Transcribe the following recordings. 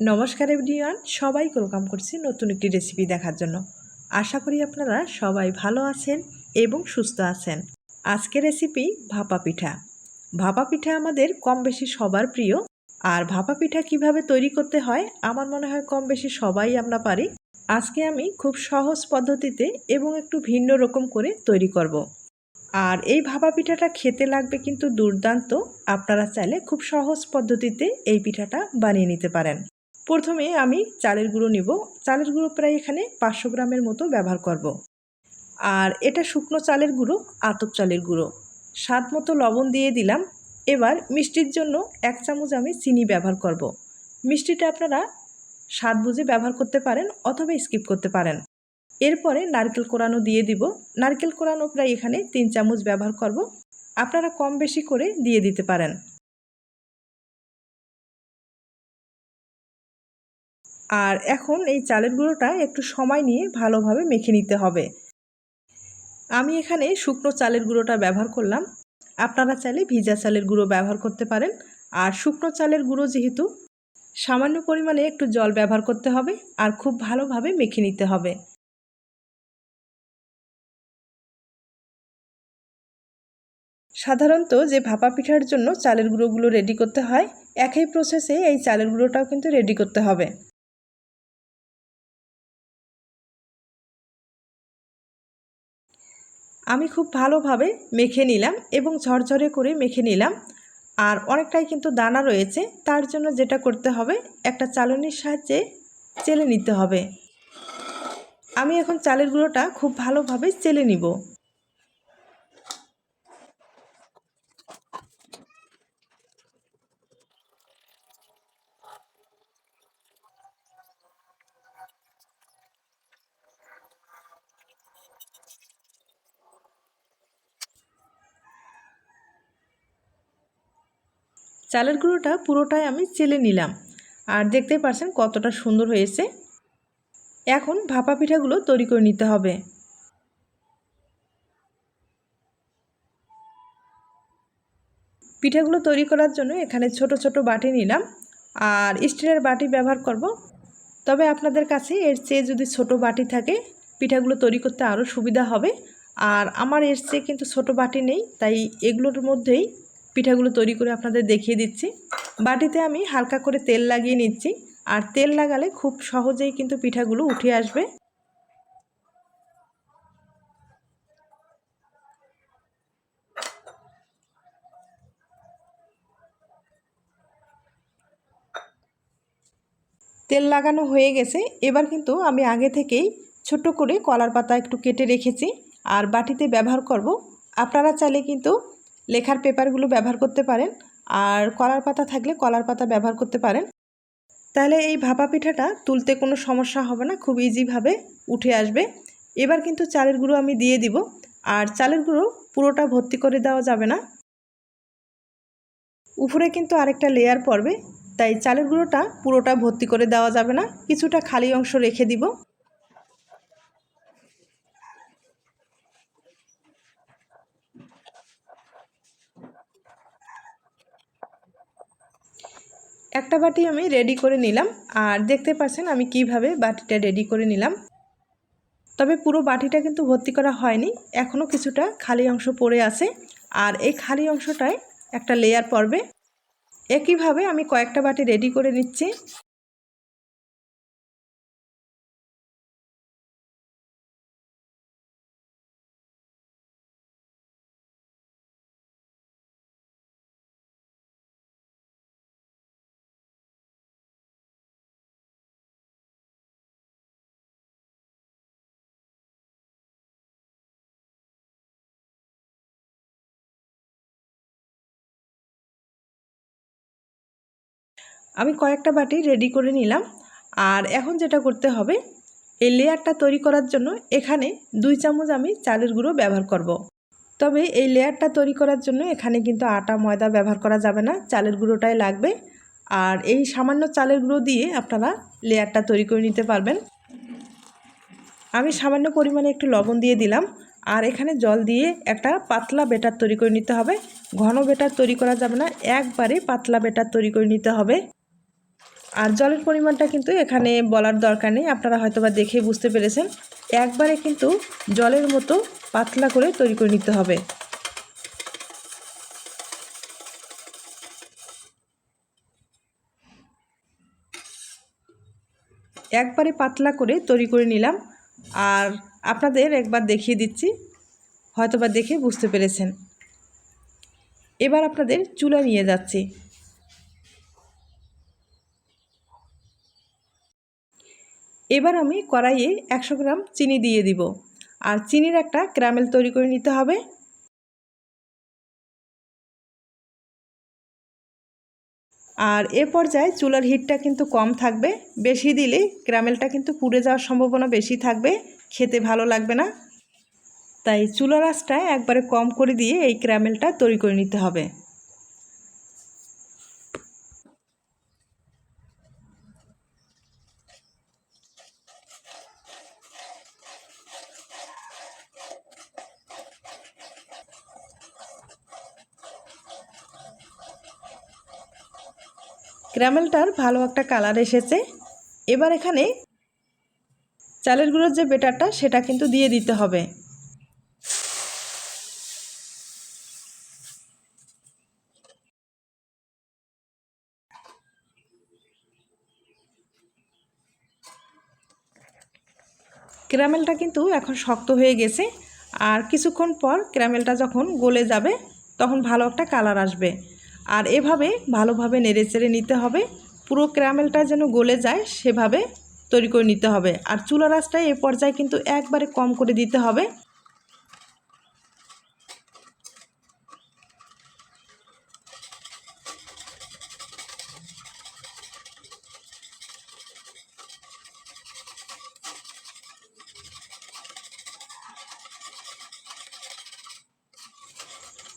নমস্কার এভরিওয়ান সবাই ওয়েলকাম করছি নতুন একটি রেসিপি দেখার জন্য। আশা করি আপনারা সবাই ভালো আছেন এবং সুস্থ আছেন। আজকের রেসিপি ভাপা পিঠা। ভাপা পিঠা আমাদের কম বেশি সবার প্রিয়। আর ভাপা পিঠা কীভাবে তৈরি করতে হয়, আমার মনে হয় কম বেশি সবাই আমরা পারি। আজকে আমি খুব সহজ পদ্ধতিতে এবং একটু ভিন্ন রকম করে তৈরি করব। আর এই ভাপা পিঠাটা খেতে লাগবে কিন্তু দুর্দান্ত। আপনারা চাইলে খুব সহজ পদ্ধতিতে এই পিঠাটা বানিয়ে নিতে পারেন। প্রথমে আমি চালের গুঁড়ো নিব। চালের গুঁড়ো প্রায় এখানে পাঁচশো গ্রামের মতো ব্যবহার করব। আর এটা শুকনো চালের গুঁড়ো, আতপ চালের গুঁড়ো। স্বাদ মতো লবণ দিয়ে দিলাম। এবার মিষ্টির জন্য এক চামচ আমি চিনি ব্যবহার করব। মিষ্টিটা আপনারা স্বাদ বুঝে ব্যবহার করতে পারেন অথবা স্কিপ করতে পারেন। এরপরে নারকেল কোরানো দিয়ে দিব। নারকেল কোরানো প্রায় এখানে তিন চামচ ব্যবহার করব। আপনারা কম বেশি করে দিয়ে দিতে পারেন। আর এখন এই চালের গুঁড়োটা একটু সময় নিয়ে ভালোভাবে মেখে নিতে হবে। আমি এখানে শুকনো চালের গুঁড়োটা ব্যবহার করলাম। আপনারা চাইলে ভিজা চালের গুঁড়ো ব্যবহার করতে পারেন। আর শুকনো চালের গুঁড়ো যেহেতু, সামান্য পরিমাণে একটু জল ব্যবহার করতে হবে আর খুব ভালোভাবে মেখে নিতে হবে। সাধারণত যে ভাপা পিঠার জন্য চালের গুঁড়োগুলো রেডি করতে হয়, একই প্রসেসে এই চালের গুঁড়োটাও কিন্তু রেডি করতে হবে। আমি খুব ভালোভাবে মেখে নিলাম এবং ঝরঝরে করে মেখে নিলাম। আর অনেকটাই কিন্তু দানা রয়েছে, তার জন্য যেটা করতে হবে, একটা চালনির সাহায্যে চেলে নিতে হবে। আমি এখন চালের গুঁড়োটা খুব ভালোভাবে চেলে নিব। চালের গুঁড়োটা পুরোটাই আমি চেলে নিলাম। আর দেখতেই পারছেন কতটা সুন্দর হয়েছে। এখন ভাপা পিঠাগুলো তৈরি করে নিতে হবে। পিঠাগুলো তৈরি করার জন্য এখানে ছোট ছোট বাটি নিলাম। আর স্টিলের বাটি ব্যবহার করব। তবে আপনাদের কাছে এর চেয়ে যদি ছোট বাটি থাকে, পিঠাগুলো তৈরি করতে আরও সুবিধা হবে। আর আমার এর চেয়ে কিন্তু ছোট বাটি নেই, তাই এগুলোর মধ্যেই পিঠাগুলো তৈরি করে আপনাদের দেখিয়ে দিচ্ছি। বাটিতে আমি হালকা করে তেল লাগিয়ে নিচ্ছি। আর তেল লাগালে খুব সহজেই কিন্তু পিঠাগুলো উঠে আসবে। তেল লাগানো হয়ে গেছে। এবার কিন্তু আমি আগে থেকেই ছোট করে কলার পাতা একটু কেটে রেখেছি। আর বাটিতে ব্যবহার করব। আপনারা চাইলে কিন্তু লেখার পেপারগুলো ব্যবহার করতে পারেন আর কলার পাতা থাকলে কলার পাতা ব্যবহার করতে পারেন। তাহলে এই ভাপা পিঠাটা তুলতে কোনো সমস্যা হবে না, খুব ইজিভাবে উঠে আসবে। এবার কিন্তু চালের গুঁড়ো আমি দিয়ে দিব, আর চালের গুঁড়ো পুরোটা ভর্তি করে দেওয়া যাবে না। উপরে কিন্তু আরেকটা লেয়ার পড়বে, তাই চালের গুঁড়োটা পুরোটা ভর্তি করে দেওয়া যাবে না, কিছুটা খালি অংশ রেখে দিব। একটা বাটি আমি রেডি করে নিলাম। আর দেখতে পাচ্ছেন আমি কীভাবে বাটিটা রেডি করে নিলাম। তবে পুরো বাটিটা কিন্তু ভর্তি করা হয়নি। এখনও কিছুটা খালি অংশ পড়ে আছে। আর এই খালি অংশটায় একটা লেয়ার পড়বে। একইভাবে আমি কয়েকটা বাটি রেডি করে নিচ্ছি। আমি কয়েকটা বাটি রেডি করে নিলাম। আর এখন যেটা করতে হবে, এই লেয়ারটা তৈরি করার জন্য এখানে দুই চামচ আমি চালের গুঁড়ো ব্যবহার করব। তবে এই লেয়ারটা তৈরি করার জন্য এখানে কিন্তু আটা, ময়দা ব্যবহার করা যাবে না, চালের গুঁড়োটাই লাগবে। আর এই সামান্য চালের গুঁড়ো দিয়ে আপনারা লেয়ারটা তৈরি করে নিতে পারবেন। আমি সামান্য পরিমাণে একটু লবণ দিয়ে দিলাম। আর এখানে জল দিয়ে একটা পাতলা বেটার তৈরি করে নিতে হবে। ঘন বেটার তৈরি করা যাবে না, একবারে পাতলা বেটার তৈরি করে নিতে হবে। আর জলের পরিমাণটা কিন্তু এখানে বলার দরকার নেই, আপনারা হয়তোবা দেখেই বুঝতে পেরেছেন। একবারে কিন্তু জলের মতো পাতলা করে তৈরি করে নিতে হবে। একবারে পাতলা করে তৈরি করে নিলাম, আর আপনাদের একবার দেখিয়ে দিচ্ছি, হয়তোবা দেখে বুঝতে পেরেছেন। এবার আপনাদের চুলা নিয়ে যাচ্ছি। এবার আমি কড়াইয়ে একশো গ্রাম চিনি দিয়ে দিব। আর চিনির একটা ক্যারামেল তৈরি করে নিতে হবে। আর এ পর্যায়ে চুলার হিটটা কিন্তু কম থাকবে। বেশি দিলে ক্যারামেলটা কিন্তু পুড়ে যাওয়ার সম্ভাবনা বেশি থাকবে। খেতে ভালো লাগবে না। তাই চুলার আঁচটা একবারে কম করে দিয়ে এই ক্যারামেলটা তৈরি করে নিতে হবে। ক্যারামেলটার ভালো একটা কালার এসেছে। এবার এখানে চালের গুঁড়োর যে বেটারটা, সেটা কিন্তু দিয়ে দিতে হবে। ক্যারামেলটা কিন্তু এখন শক্ত হয়ে গেছে। আর কিছুক্ষণ পর ক্যারামেলটা যখন গলে যাবে, তখন ভালো একটা কালার আসবে। আর এভাবে ভালোভাবে নেড়েচেড়ে নিতে হবে। পুরো ক্যারামেলটা যেন গলে যায়, সেভাবে তৈরি করে নিতে হবে। আর চুলা রাসটা এ পর্যায়ে কিন্তু একবারে কম করে দিতে হবে।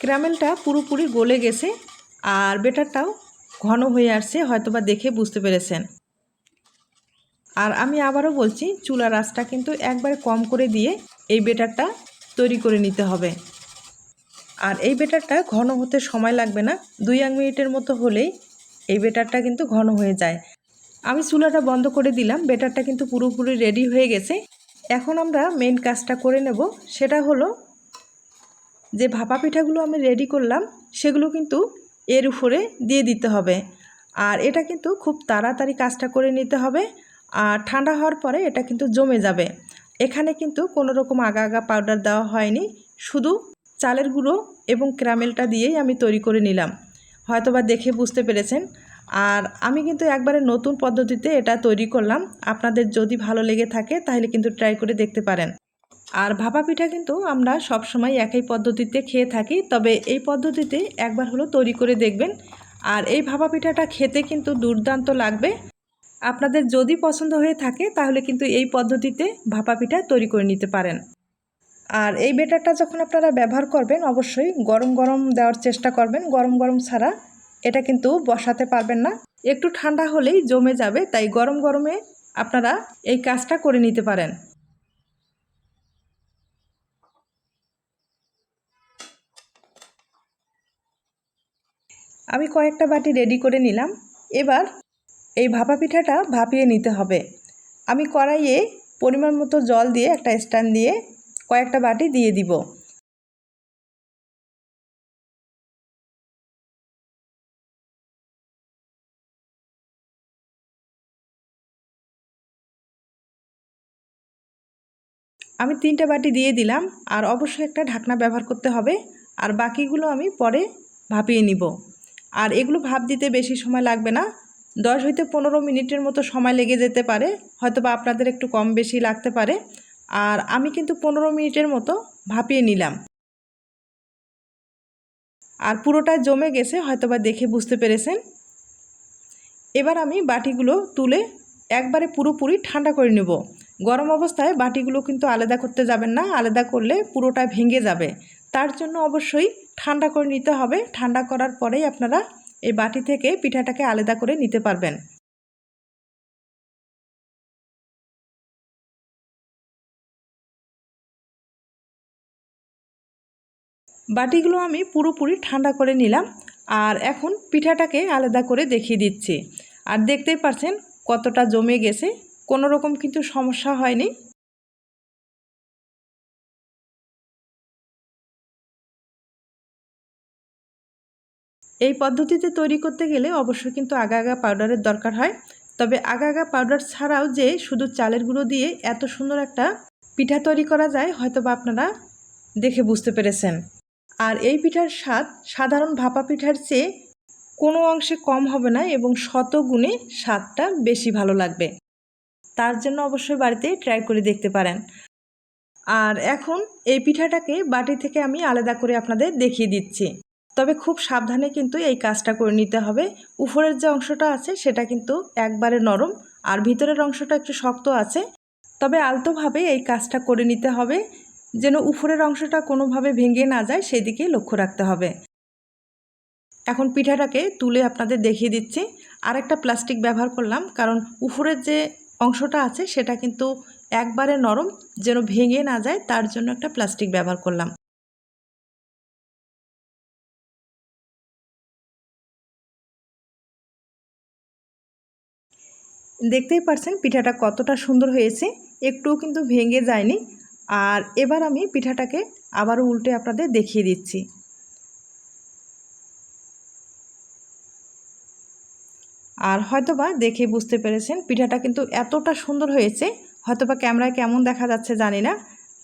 ক্যারামেলটা পুরোপুরি গলে গেছে। আর বেটারটাও ঘন হয়ে আসছে, হয়তোবা দেখে বুঝতে পেরেছেন। আর আমি আবারও বলছি চুলার আঁচটা কিন্তু একবারে কম করে দিয়ে এই বেটারটা তৈরি করে নিতে হবে। আর এই বেটারটা ঘন হতে সময় লাগবে না, দুই এক মিনিটের মতো হলেই এই বেটারটা কিন্তু ঘন হয়ে যায়। আমি চুলাটা বন্ধ করে দিলাম, বেটারটা কিন্তু পুরোপুরি রেডি হয়ে গেছে। এখন আমরা মেন কাজটা করে নেব, সেটা হলো যে ভাপা পিঠাগুলো আমি রেডি করলাম, সেগুলো কিন্তু এর উপরে দিয়ে দিতে হবে। আর এটা কিন্তু খুব তাড়াতাড়ি কাজটা করে নিতে হবে। আর ঠান্ডা হওয়ার পরে এটা কিন্তু জমে যাবে। এখানে কিন্তু কোনো রকম আগা আগা পাউডার দেওয়া হয়নি। শুধু চালের গুঁড়ো এবং ক্যারামেলটা দিয়েই আমি তৈরি করে নিলাম। হয়তোবা দেখে বুঝতে পেরেছেন। আর আমি কিন্তু একবারে নতুন পদ্ধতিতে এটা তৈরি করলাম। আপনাদের যদি ভালো লেগে থাকে তাহলে কিন্তু ট্রাই করে দেখতে পারেন। আর ভাপা পিঠা কিন্তু আমরা সব সময় একই পদ্ধতিতে খেয়ে থাকি, তবে এই পদ্ধতিতে একবার হলো তৈরি করে দেখবেন। আর এই ভাপা পিঠাটা খেতে কিন্তু দুর্দান্ত লাগবে। আপনাদের যদি পছন্দ হয়ে থাকে, তাহলে কিন্তু এই পদ্ধতিতে ভাপা পিঠা তৈরি করে নিতে পারেন। আর এই বেটারটা যখন আপনারা ব্যবহার করবেন, অবশ্যই গরম গরম দেওয়ার চেষ্টা করবেন। গরম গরম ছাড়া এটা কিন্তু বসাতে পারবেন না। একটু ঠান্ডা হলেই জমে যাবে, তাই গরম গরমে আপনারা এই কাজটা করে নিতে পারেন। আমি কয়েকটা বাটি রেডি করে নিলাম। এবার এই ভাপা পিঠাটা ভাপিয়ে নিতে হবে। আমি কড়াইয়ে পরিমাণ মতো জল দিয়ে একটা স্ট্যান্ড দিয়ে কয়েকটা বাটি দিয়ে দিব। আমি তিনটা বাটি দিয়ে দিলাম আর অবশ্যই একটা ঢাকনা ব্যবহার করতে হবে। আর বাকিগুলো আমি পরে ভাপিয়ে নিব। আর এগুলো ভাপ দিতে বেশি সময় লাগবে না। দশ হইতে পনেরো মিনিটের মতো সময় লেগে যেতে পারে হয়তো বা আপনাদের একটু কম বেশি লাগতে পারে। আর আমি কিন্তু পনেরো মিনিটের মতো ভাপিয়ে নিলাম। আর পুরোটা জমে গেছে হয়তো বা দেখে বুঝতে পেরেছেন। এবার আমি বাটিগুলো তুলে একবারে পুরোপুরি ঠান্ডা করে নেব। গরম অবস্থায় বাটিগুলো কিন্তু আলাদা করতে যাবেন না, আলাদা করলে পুরোটা ভেঙে যাবে। তার জন্য অবশ্যই ঠান্ডা করে নিতে হবে। ঠান্ডা করার পরেই আপনারা এই বাটি থেকে পিঠাটাকে আলাদা করে নিতে পারবেন। বাটিগুলো আমি পুরোপুরি ঠান্ডা করে নিলাম আর এখন পিঠাটাকে আলাদা করে দেখিয়ে দিচ্ছি। আর দেখতেই পারছেন কতটা জমে গেছে। কোনো রকম কিন্তু সমস্যা হয়নি। এই পদ্ধতিতে তৈরি করতে গেলে অবশ্যই কিন্তু আগা আগা পাউডারের দরকার হয়। তবে আগা আগা পাউডার ছাড়াও যে শুধু চালের গুঁড়ো দিয়ে এত সুন্দর একটা পিঠা তৈরি করা যায় হয়তো বা আপনারা দেখে বুঝতে পেরেছেন। আর এই পিঠার স্বাদ সাধারণ ভাপা পিঠার চেয়ে কোনো অংশে কম হবে না এবং শত গুণে স্বাদটা বেশি ভালো লাগবে। তার জন্য অবশ্যই বাড়িতে ট্রাই করে দেখতে পারেন। আর এখন এই পিঠাটাকে বাটি থেকে আমি আলাদা করে আপনাদের দেখিয়ে দিচ্ছি। তবে খুব সাবধানে কিন্তু এই কাজটা করে নিতে হবে। উপরের যে অংশটা আছে সেটা কিন্তু একবারে নরম আর ভিতরের অংশটা একটু শক্ত আছে। তবে আলতোভাবে এই কাজটা করে নিতে হবে যেন উপরের অংশটা কোনোভাবে ভেঙে না যায়, সেদিকে লক্ষ্য রাখতে হবে। এখন পিঠাটাকে তুলে আপনাদের দেখিয়ে দিচ্ছি। আর একটা প্লাস্টিক ব্যবহার করলাম কারণ উপরের যে অংশটা আছে সেটা কিন্তু একবারে নরম যেন ভেঙে না যায়, তার জন্য একটা প্লাস্টিক ব্যবহার করলাম। দেখতেই পারছেন পিঠাটা কতটা সুন্দর হয়েছে, একটুও কিন্তু ভেঙে যায়নি। আর এবার আমি পিঠাটাকে আবারও উল্টে আপনাদের দেখিয়ে দিচ্ছি। আর হয়তোবা দেখে বুঝতে পেরেছেন পিঠাটা কিন্তু এতটা সুন্দর হয়েছে, হয়তোবা ক্যামেরায় কেমন দেখা যাচ্ছে জানি না।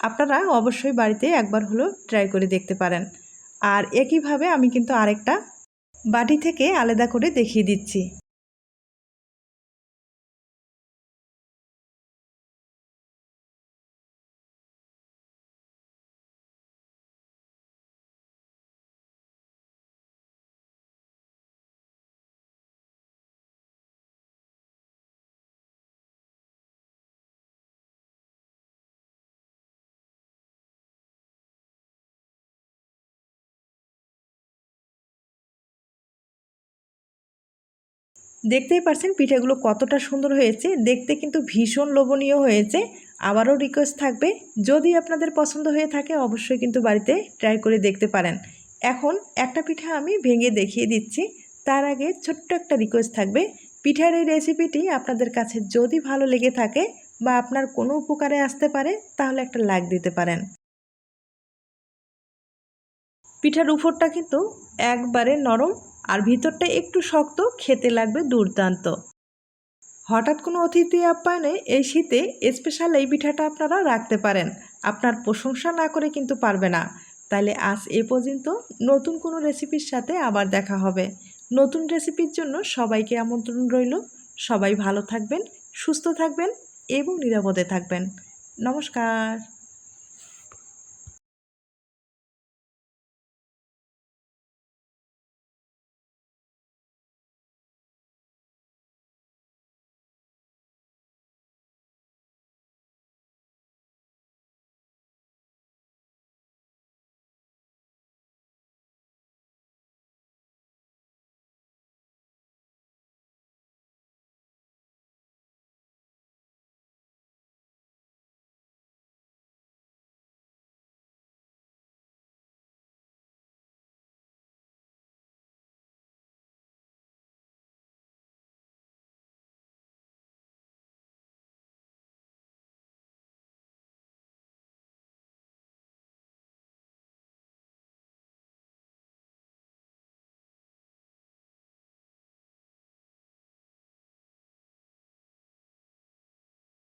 আপনারা অবশ্যই বাড়িতে একবার হলো ট্রাই করে দেখতে পারেন। আর একইভাবে আমি কিন্তু আরেকটা বাটি থেকে আলাদা করে দেখিয়ে দিচ্ছি। দেখতেই পারছেন পিঠাগুলো কতটা সুন্দর হয়েছে। দেখতে কিন্তু ভীষণ লোভনীয় হয়েছে। আবারও রিকোয়েস্ট থাকবে। যদি আপনাদের পছন্দ হয়ে থাকে, অবশ্যই কিন্তু বাড়িতে ট্রাই করে দেখতে পারেন। এখন একটা পিঠা আমি ভেঙে দেখিয়ে দিচ্ছি। তার আগে ছোট্ট একটা রিকোয়েস্ট থাকবে। পিঠার এই রেসিপিটি আপনাদের কাছে যদি ভালো লেগে থাকে বা আপনার কোনো উপকারে আসতে পারে, তাহলে একটা লাইক দিতে পারেন। পিঠার উপরটা কিন্তু একবারে নরম আর ভিতরটা একটু শক্ত, খেতে লাগবে দুর্দান্ত। হঠাৎ কোনো অতিথি আপ্যায়নে এই শীতে স্পেশাল এই পিঠাটা আপনারা রাখতে পারেন। আপনার প্রশংসা না করে কিন্তু পারবে না। তাহলে আজ এ পর্যন্ত নতুন কোনো রেসিপির সাথে আবার দেখা হবে। নতুন রেসিপির জন্য সবাইকে আমন্ত্রণ রইল। সবাই ভালো থাকবেন, সুস্থ থাকবেন এবং নিরাপদে থাকবেন। নমস্কার।